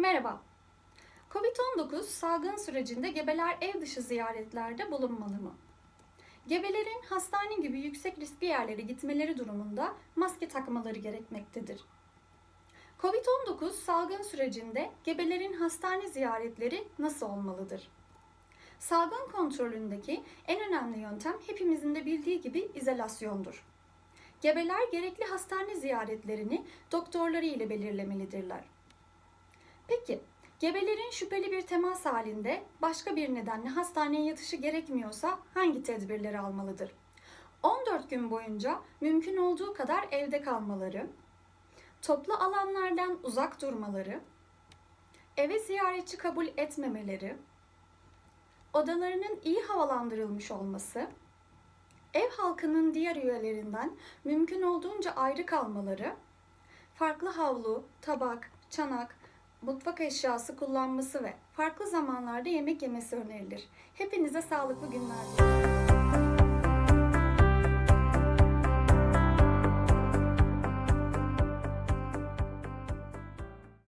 Merhaba. Covid-19 salgın sürecinde gebeler ev dışı ziyaretlerde bulunmalı mı? Gebelerin hastane gibi yüksek riskli yerlere gitmeleri durumunda maske takmaları gerekmektedir. Covid-19 salgın sürecinde gebelerin hastane ziyaretleri nasıl olmalıdır? Salgın kontrolündeki en önemli yöntem hepimizin de bildiği gibi izolasyondur. Gebeler gerekli hastane ziyaretlerini doktorları ile belirlemelidirler. Peki, gebelerin şüpheli bir temas halinde başka bir nedenle hastaneye yatışı gerekmiyorsa hangi tedbirleri almalıdır? 14 gün boyunca mümkün olduğu kadar evde kalmaları, toplu alanlardan uzak durmaları, eve ziyaretçi kabul etmemeleri, odalarının iyi havalandırılmış olması, ev halkının diğer üyelerinden mümkün olduğunca ayrı kalmaları, farklı havlu, tabak, çanak, mutfak eşyası kullanması ve farklı zamanlarda yemek yemesi önerilir. Hepinize sağlıklı günler diliyorum.